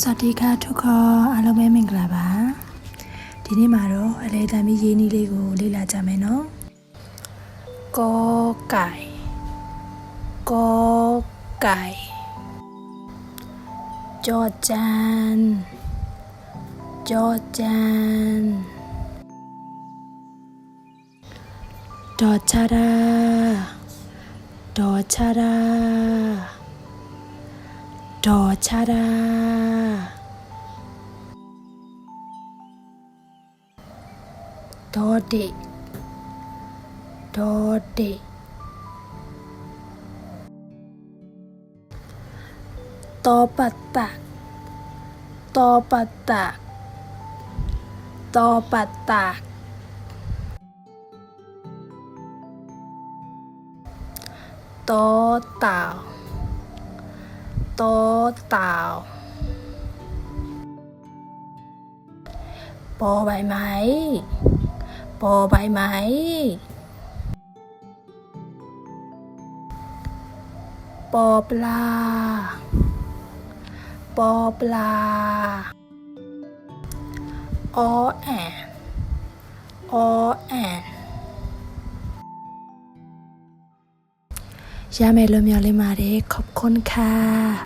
စวัสดีค่ะทุกคนအားလုံးပဲမင်္ဂလာပါဒီနေ့မှာတော့အလေတံမီရေးနည်းလေးကိုလေ့လာကြမယ်နော်ကောไก่ကောไก่จอจานจอจานดอชาดา ดอชาดา ดอเด็ก ดอเด็ก ตอปัตตัก ตอปัตตัก ตอปัตตัก ตอเต่า ต่าปอใบไม้ปอใบไม้ปอปลา ปอปลา ออแอนออแอนยาเมลเมียลิมาเรขอบคุณค่ะ